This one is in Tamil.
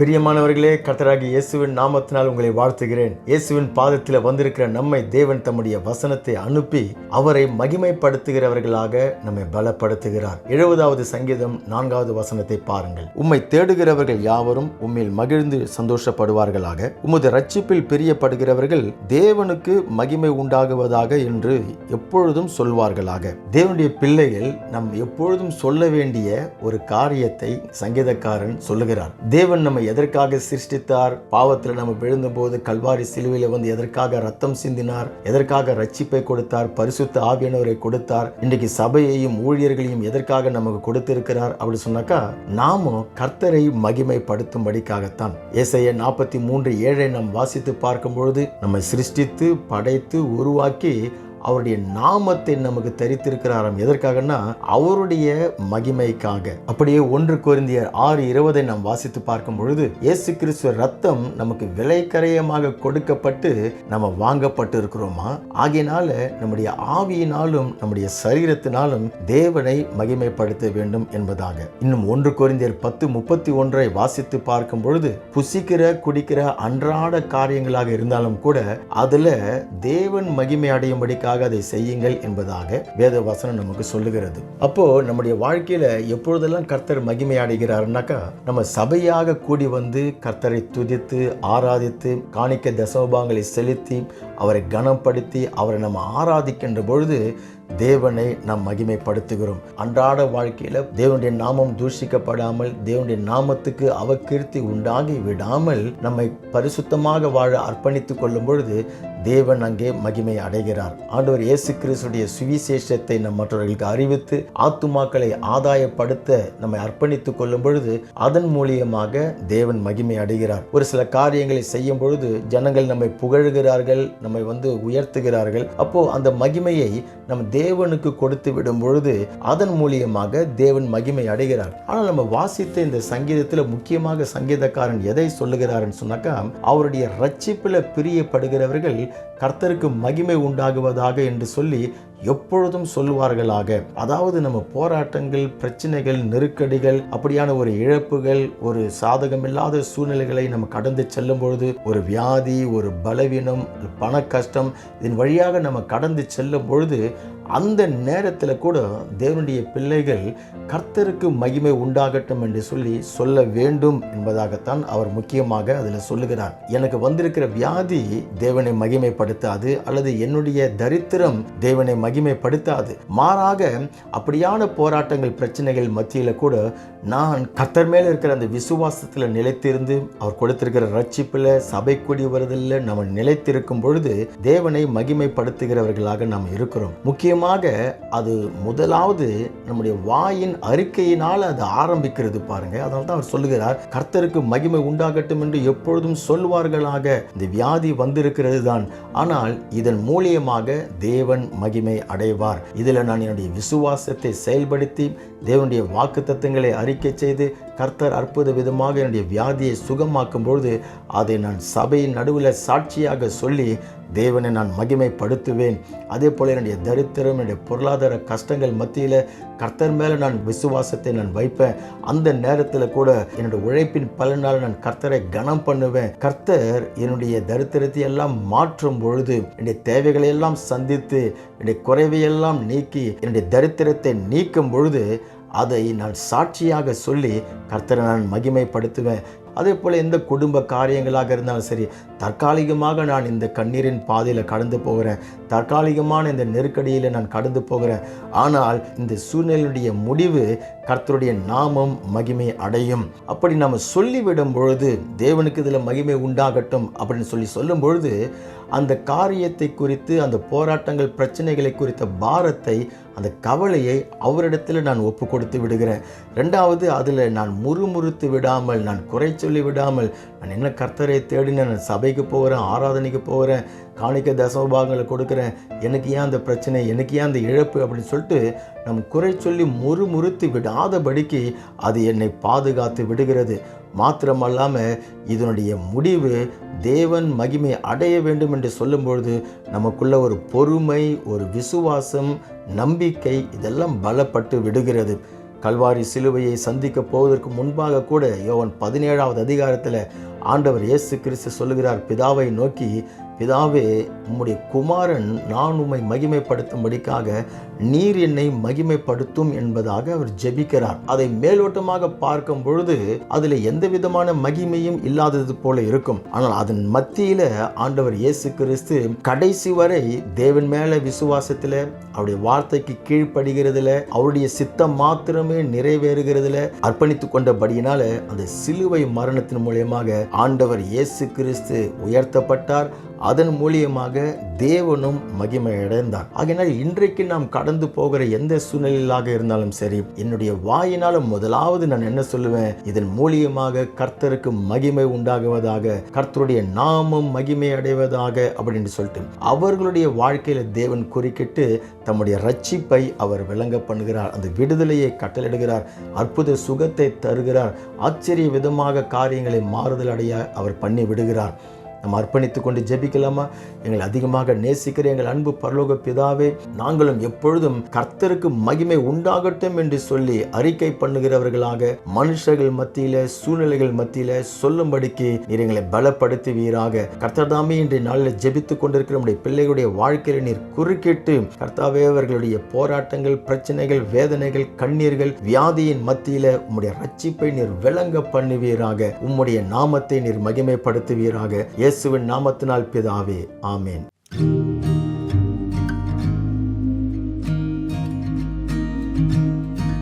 பிரியமானவர்களே கர்த்தராகி இயேசுவின் நாமத்தினால் உங்களை வாழ்த்துகிறேன். இயேசுவின் பாதத்தில் வந்திருக்கிற நம்மை தேவன் தம்முடைய வசனத்தை அனுப்பி அவரை மகிமைப்படுத்துகிறவர்களாக நம்மை பலப்படுத்துகிறார். எழுபதாவது சங்கீதம் நான்காவது வசனத்தை பாருங்கள். உம்மை தேடுகிறவர்கள் யாவரும் உம்மில் மகிழ்ந்து சந்தோஷப்படுவார்களாக. உமது ரட்சிப்பில் பிரியப்படுகிறவர்கள் தேவனுக்கு மகிமை உண்டாகுவதாக என்று எப்பொழுதும் சொல்வார்களாக. தேவனுடைய பிள்ளைகள் நம் எப்பொழுதும் சொல்ல வேண்டிய ஒரு காரியத்தை சங்கீதக்காரன் சொல்லுகிறார். தேவன் நம்மை எதற்காக சிருஷ்டித்தார்? பாவத்தில் நம்ம விழுந்தபோது கல்வாரி சிலுவையில் வந்து எதற்காக ரத்தம் சிந்தினார்? எதற்காக ரட்சிப்பை கொடுத்தார்? பரிசுத்த ஆவியானவரை கொடுத்தார்? இன்றைக்கு சபையையும் ஊழியர்களையும் எதற்காக நமக்கு கொடுத்திருக்கிறார்? அப்படி சொன்னாக்கா நாமும் கர்த்தரை மகிமைப்படுத்தும்படிக்காகத்தான். ஏசைய நாற்பத்தி மூன்று ஏழை நாம் வாசித்து பார்க்கும் பொழுது நம்மை சிருஷ்டித்து படைத்து உருவாக்கி அவருடைய நாமத்தை நமக்கு தரித்திருக்கிறாராம். எதற்காகனா அவருடைய மகிமைக்காக. அப்படியே ஒன்று கொரிந்தியர் ஆறு இருபதை நாம் வாசித்து பார்க்கும் பொழுது இயேசு கிறிஸ்துவ ரத்தம் நமக்கு விலைக்கரையமாக கொடுக்கப்பட்டு நம்ம வாங்கப்பட்டு இருக்கிறோமா ஆகையினால நம்முடைய ஆவியினாலும் நம்முடைய சரீரத்தினாலும் தேவனை மகிமைப்படுத்த வேண்டும் என்பதாக. இன்னும் ஒன்று கொரிந்தியர் பத்து முப்பத்தி ஒன்றை வாசித்து பார்க்கும் பொழுது புசிக்கிற குடிக்கிற அன்றாட காரியங்களாக இருந்தாலும் கூட அதுல தேவன் மகிமை எனக்காக அதை செய்யுங்கள் என்பதாக வேத வசனம் நமக்கு சொல்லுகிறது. அப்போ நம்முடைய வாழ்க்கையில எப்பொழுதெல்லாம் கர்த்தர் மகிமை அடைகிறாருனாக்கா நம்ம சபையாக கூடி வந்து கர்த்தரை துதித்து ஆராதித்து காணிக்க தசோபாங்களை செலுத்தி அவரை கனப்படுத்தி அவரை நம்ம ஆராதிக்கின்ற பொழுது தேவனை நாம் மகிமைப்படுத்துகிறோம். அன்றாட வாழ்க்கையில் தேவனுடைய நாமம் தூஷிக்கப்படாமல் தேவனுடைய நாமத்துக்கு அவகீர்த்தி உண்டாகி விடாமல் நம்மை பரிசுத்தமாக வாழ அர்ப்பணித்துக் கொள்ளும் பொழுது தேவன் அங்கே மகிமை அடைகிறார். ஆண்டவர் இயேசு கிறிஸ்துடைய சுவிசேஷத்தை நம் மற்றவர்களுக்கு அறிவித்து ஆத்துமாக்களை ஆதாயப்படுத்த நம்மை அர்ப்பணித்துக் கொள்ளும் பொழுது அதன் மூலியமாக தேவன் மகிமை அடைகிறார். ஒரு சில காரியங்களை செய்யும் பொழுது ஜனங்கள் நம்மை புகழுகிறார்கள் நம்மை வந்து உயர்த்துகிறார்கள். அப்போ அந்த மகிமையை நம் தேவனுக்கு கொடுத்து விடும் பொழுது அதன் மூலியமாக தேவன் மகிமை அடைகிறார். ஆனால் நம்ம வாசித்த இந்த சங்கீதத்தில் முக்கியமாக சங்கீதக்காரன் எதை சொல்லுகிறாருன்னு சொன்னாக்கா அவருடைய ரட்சிப்பில் பிரியப்படுகிறவர்கள் கர்த்தருக்கு மகிமை உண்டாகுவதாக என்று சொல்லி எப்பொழுதும் சொல்வார்களாக அதாவது நம்ம போராட்டங்கள் பிரச்சனைகள் நெருக்கடிகள் அப்படியான ஒரு இழப்புகள் ஒரு சாதகமில்லாத சூழ்நிலைகளை நம்ம கடந்து செல்லும் பொழுது ஒரு வியாதி ஒரு பலவீனம் பண கஷ்டம் இதன் வழியாக நம்ம கடந்து செல்லும் பொழுது அந்த நேரத்தில் கூட தேவனுடைய பிள்ளைகள் கர்த்தருக்கு மகிமை உண்டாகட்டும் என்று சொல்லி சொல்ல வேண்டும் என்பதாகத்தான் அவர் முக்கியமாக அதில் சொல்லுகிறார். எனக்கு வந்திருக்கிற வியாதி தேவனை மகிமைப்படுத்தாது அல்லது என்னுடைய தரித்திரம் தேவனை மகிமைப்படுத்தாது. மாறாக அப்படியான போராட்டங்கள் பிரச்சனைகள் மத்தியில் கூட நான் கர்த்தர் மேலே இருக்கிற அந்த விசுவாசத்தில் நிலைத்திருந்து அவர் கொடுத்திருக்கிற ரட்சிப்பில் சபை கூடி வருதில் நம்ம நிலைத்திருக்கும் பொழுது தேவனை மகிமைப்படுத்துகிறவர்களாக நாம் இருக்கிறோம். முக்கியமாக அது முதலாவது நம்முடைய வாயின் அறிக்கையினால் அது ஆரம்பிக்கிறது பாருங்க. அதனால தான் அவர் சொல்லுகிறார் கர்த்தருக்கு மகிமை உண்டாகட்டும் என்று எப்பொழுதும் சொல்வார்களாக இந்த வியாதி வந்திருக்கிறது தான் ஆனால் இதன் மூலியமாக தேவன் மகிமை அடைவார். இதில் நான் என்னுடைய விசுவாசத்தை செயல்படுத்தி தேவனுடைய வாக்கு தத்துவங்களை அறிக்கை செய்து கர்த்தர் அற்புத விதமாக என்னுடைய வியாதியை சுகமாக்கும் பொழுது அதை நான் சபையின் நடுவில் சாட்சியாக சொல்லி தேவனை நான் மகிமைப்படுத்துவேன். அதே போல் என்னுடைய தரித்திரம் என்னுடைய பொருளாதார கஷ்டங்கள் மத்தியில் கர்த்தர் மேலே நான் விசுவாசத்தை நான் வைப்பேன். அந்த நேரத்தில் கூட என்னுடைய உழைப்பின் பலனால் நான் கர்த்தரை கனம் பண்ணுவேன். கர்த்தர் என்னுடைய தரித்திரத்தை எல்லாம் மாற்றும் பொழுது என்னுடைய தேவைகளை எல்லாம் சந்தித்து என்னுடைய குறைவையெல்லாம் நீக்கி என்னுடைய தரித்திரத்தை நீக்கும் பொழுது அதை நான் சாட்சியாக சொல்லி கர்த்தரை நான் மகிமைப்படுத்துவேன். அதே போல் எந்த குடும்ப காரியங்களாக இருந்தாலும் சரி தற்காலிகமாக நான் இந்த கண்ணீரின் பாதையில் கடந்து போகிறேன். தற்காலிகமான இந்த நெருக்கடியில் நான் கடந்து போகிறேன். ஆனால் இந்த சூழ்நிலையுடைய முடிவு கர்த்தருடைய நாமம் மகிமை அடையும். அப்படி நம்ம சொல்லிவிடும் பொழுது தேவனுக்கு இதில் மகிமை உண்டாகட்டும் அப்படின்னு சொல்லி சொல்லும் பொழுது அந்த காரியத்தை குறித்து அந்த போராட்டங்கள் பிரச்சனைகளை குறித்த பாரத்தை அந்த கவலையை அவரிடத்தில் நான் ஒப்பு கொடுத்து விடுகிறேன். ரெண்டாவது அதில் நான் முறுமுறுத்து விடாமல் நான் குறை சொல்லி விடாமல் நான் என்ன கர்த்தரை தேடினேன் நான் சபைக்கு போகிறேன் ஆராதனைக்கு போகிறேன் காணிக்க தசோபாகங்களை கொடுக்குறேன். எனக்கு ஏன் அந்த பிரச்சனை? எனக்கு ஏன் அந்த இழப்பு? அப்படின்னு சொல்லிட்டு நம் குறை சொல்லி முறுமுறுத்து விடாதபடிக்கு அது என்னை பாதுகாத்து விடுகிறது. மாத்திரமல்லாமல் இதனுடைய முடிவு தேவன் மகிமை அடைய வேண்டும் என்று சொல்லும்பொழுது நமக்குள்ள ஒரு பொறுமை ஒரு விசுவாசம் நம்பிக்கை இதெல்லாம் பலப்பட்டு விடுகிறது. கல்வாரி சிலுவையை சந்திக்க போவதற்கு முன்பாக கூட யோவன் பதினேழாவது அதிகாரத்தில் ஆண்டவர் இயேசு கிறிஸ்து சொல்லுகிறார் பிதாவை நோக்கி பிதாவே உம்முடைய குமாரன் நான் உம்மை மகிமைப்படுத்தும்படிக்காக நீர் என்னை மகிமைப்படுத்தும் என்பதாக அவர் ஜெபிக்கிறார். அதை மேலோட்டமாக பார்க்கும் பொழுது அதில் எந்த விதமான மகிமையும் இல்லாதது போல இருக்கும். ஆனால் அதன் மத்தியில ஆண்டவர் இயேசு கிறிஸ்து கடைசி வரை தேவன் மேல விசுவாசத்துல அவருடைய வார்த்தைக்கு கீழ்ப்படுகிறதுல அவருடைய சித்தம் மாத்திரமே நிறைவேறுகிறதுல அர்ப்பணித்து கொண்டபடியினால அந்த சிலுவை மரணத்தின் மூலியமாக ஆண்டவர் இயேசு கிறிஸ்து உயர்த்தப்பட்டார். அதன் மூலியமாக தேவனும் மகிமை அடைந்தார் ஆகையினால் இன்றைக்கு நாம் கடந்து போகிற எந்த சூழ்நிலையிலாக இருந்தாலும் சரி என்னுடைய வாயினால முதலாவது நான் என்ன சொல்லுவேன்? இதன் மூலியமாக கர்த்தருக்கு மகிமை உண்டாகுவதாக கர்த்தருடைய நாமம் மகிமை அடைவதாக அப்படின்னு சொல்லிட்டு அவர்களுடைய வாழ்க்கையில தேவன் குறுக்கிட்டு தம்முடைய ரட்சிப்பை அவர் விளங்க பண்ணுகிறார். அந்த விடுதலையை கட்டளிடுகிறார் அற்புத சுகத்தை தருகிறார் ஆச்சரிய விதமாக காரியங்களை மாறுதல் அடைய அவர் பண்ணி விடுகிறார் நம்ம அர்ப்பணித்து கொண்டு ஜெபிக்கலாமா? எங்களை அதிகமாக நேசிக்கிற எங்கள் அன்பு பரலோக பிதாவே நாங்களும் எப்பொழுதும் கர்த்தருக்கு மகிமை உண்டாகட்டும் என்று சொல்லி அறிக்கை பண்ணுகிறவர்களாக மனுஷர்கள் மத்தியில சூழ்நிலைகள் மத்தியில சொல்லும்படிக்கு நீர் எங்களை பலப்படுத்துவீராக. கர்த்தர்தாமே இன்றைய நாளில் ஜெபித்து கொண்டிருக்கிற நம்முடைய பிள்ளைகளுடைய வாழ்க்கையில நீர் குறுக்கிட்டு கர்த்தாவே அவர்களுடைய போராட்டங்கள் பிரச்சனைகள் வேதனைகள் கண்ணீர்கள் வியாதியின் மத்தியில உம்முடைய ரட்சிப்பை நீர் விளங்க பண்ணுவீராக. உம்முடைய நாமத்தை நீர் மகிமைப்படுத்துவீராக. இயேசுவின் நாமத்தினால் பிதாவே ஆமேன்.